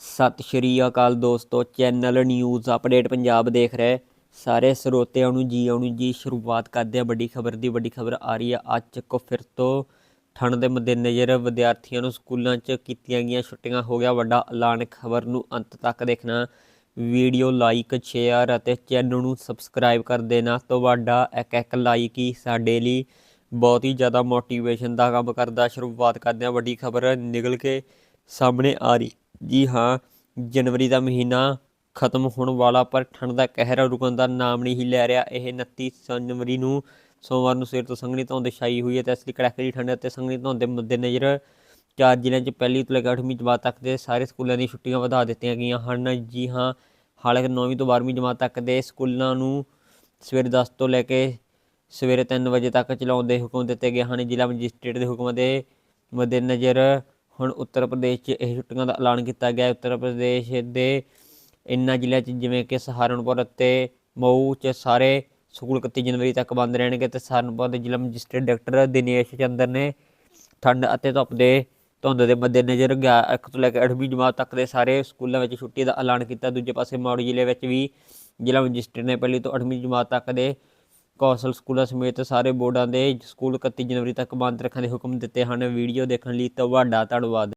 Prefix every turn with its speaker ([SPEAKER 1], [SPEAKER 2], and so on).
[SPEAKER 1] ਸਤਿ ਸ਼੍ਰੀ ਅਕਾਲ ਦੋਸਤੋ, channel news update Punjab ਦੇਖ ਰਹੇ। ਸਾਰੇ ਸਰੋਤਿਆਂ ਨੂੰ ਜੀ ਆਉਣ ਜੀ ਸ਼ੁਰੂਆਤ ਕਰਦੇ ਆ ਵੱਡੀ ਖਬਰ ਦੀ ਵੱਡੀ ਖਬਰ ਆ ਰਹੀ ਆ ਅੱਜ ਕੋ ਫਿਰ ਤੋਂ ਠੰਡ ਦੇ ਮੱਦੇਨਜ਼ਰ ਵਿਦਿਆਰਥੀਆਂ ਨੂੰ ਸਕੂਲਾਂ 'ਚ ਕੀਤੀਆਂ ਗਈਆਂ ਛੁੱਟੀਆਂ। ਹੋ ਗਿਆ ਵੱਡਾ ਐਲਾਨ। ਖਬਰ ਨੂੰ ਅੰਤ ਤੱਕ ਦੇਖਣਾ। ਵੀਡੀਓ ਲਾਈਕ, ਸ਼ੇਅਰ ਅਤੇ ਚੈਨਲ ਨੂੰ ਸਬਸਕ੍ਰਾਈਬ ਕਰ ਦੇਣਾ। ਤੁਹਾਡਾ ਇੱਕ ਇੱਕ ਲਾਈਕ ਹੀ ਸਾਡੇ ਲਈ ਬਹੁਤ ਹੀ ਜ਼ਿਆਦਾ ਮੋਟੀਵੇਸ਼ਨ ਦਾ ਕੰਮ ਕਰਦਾ। ਸ਼ੁਰੂਆਤ ਕਰਦੇ ਹਾਂ। ਵੱਡੀ ਖਬਰ ਨਿਕਲ ਕੇ ਸਾਹਮਣੇ ਆ ਰਹੀ। ਜੀ ਹਾਂ, ਜਨਵਰੀ ਦਾ ਮਹੀਨਾ ਖਤਮ ਹੋਣ ਵਾਲਾ, ਪਰ ਠੰਡ ਦਾ ਕਹਿਰ ਰੁਕਣ ਦਾ ਨਾਮ ਨਹੀਂ ਲੈ ਰਿਹਾ। ਇਹ 29 ਜਨਵਰੀ ਨੂੰ ਸੋਮਵਾਰ ਨੂੰ ਸਵੇਰ ਤੋਂ ਸੰਘਣੀ ਧੁੰਦ ਛਾਈ ਹੋਈ ਹੈ ਤੇ ਇਸ ਲਈ ਕੜਾਕੇ ਦੀ ਠੰਡ ਅਤੇ ਸੰਘਣੀ ਧੁੰਦ ਦੇ ਮੱਦੇਨਜ਼ਰ ਚਾਰ ਜ਼ਿਲ੍ਹਿਆਂ 'ਚ ਪਹਿਲੀ ਤੋਂ ਲੈ ਕੇ 8ਵੀਂ ਜਮਾਤ ਤੱਕ ਦੇ ਸਾਰੇ ਸਕੂਲਾਂ ਦੀਆਂ ਛੁੱਟੀਆਂ ਵਧਾ ਦਿੱਤੀਆਂ ਗਈਆਂ ਹਨ। ਜੀ ਹਾਂ, ਹਾਲਾਂਕਿ 9ਵੀਂ ਤੋਂ 12ਵੀਂ ਜਮਾਤ ਤੱਕ ਦੇ ਸਕੂਲਾਂ ਨੂੰ ਸਵੇਰੇ 10 ਤੋਂ ਲੈ ਕੇ ਸਵੇਰੇ 3 ਵਜੇ ਤੱਕ ਚਲਾਉਣ ਦੇ ਹੁਕਮ ਦਿੱਤੇ ਗਏ ਹਨ। ਜ਼ਿਲ੍ਹਾ ਮੈਜਿਸਟ੍ਰੇਟ ਦੇ ਹੁਕਮਾਂ ਦੇ ਮੱਦੇਨਜ਼ਰ ਹੁਣ ਉੱਤਰ ਪ੍ਰਦੇਸ਼ 'ਚ ਇਹ ਛੁੱਟੀਆਂ ਦਾ ਐਲਾਨ ਕੀਤਾ ਗਿਆ ਉੱਤਰ ਪ੍ਰਦੇਸ਼ ਦੇ ਇਨ੍ਹਾਂ ਜ਼ਿਲ੍ਹਿਆਂ 'ਚ ਜਿਵੇਂ ਕਿ ਸਹਾਰਨਪੁਰ ਅਤੇ ਮਊ 'ਚ ਸਾਰੇ ਸਕੂਲ 31 ਜਨਵਰੀ ਤੱਕ ਬੰਦ ਰਹਿਣਗੇ ਤੇ ਸਹਾਰਨਪੁਰ ਦੇ ਜ਼ਿਲ੍ਹਾ ਮਜਿਸਟਰੇਟ ਡਾਕਟਰ ਦਿਨੇਸ਼ ਚੰਦਰ ਨੇ ਠੰਡ ਅਤੇ ਧੁੱਪ ਦੇ ਧੁੰਦ ਦੇ ਮੱਦੇਨਜ਼ਰ ਗਿਆ। ਇੱਕ ਤੋਂ ਲੈ ਕੇ 8ਵੀਂ ਜਮਾਤ ਤੱਕ ਦੇ ਸਾਰੇ ਸਕੂਲਾਂ ਵਿੱਚ ਛੁੱਟੀ ਦਾ ਐਲਾਨ ਕੀਤਾ। ਦੂਜੇ ਪਾਸੇ ਮੌੜੀ ਜ਼ਿਲ੍ਹੇ ਵਿੱਚ ਵੀ ਜ਼ਿਲ੍ਹਾ ਮਜਿਸਟਰੇਟ ਨੇ ਪਹਿਲੀ ਤੋਂ 8ਵੀਂ ਜਮਾਤ ਤੱਕ ਦੇ ਕੌਂਸਲ ਸਕੂਲਾਂ ਸਮੇਤ ਸਾਰੇ ਬੋਰਡਾਂ ਦੇ ਸਕੂਲ 31 ਜਨਵਰੀ ਤੱਕ ਬੰਦ ਰੱਖਣ ਦੇ ਹੁਕਮ ਦਿੱਤੇ ਹਨ। ਵੀਡੀਓ ਦੇਖਣ ਲਈ ਤੁਹਾਡਾ ਧੰਨਵਾਦ।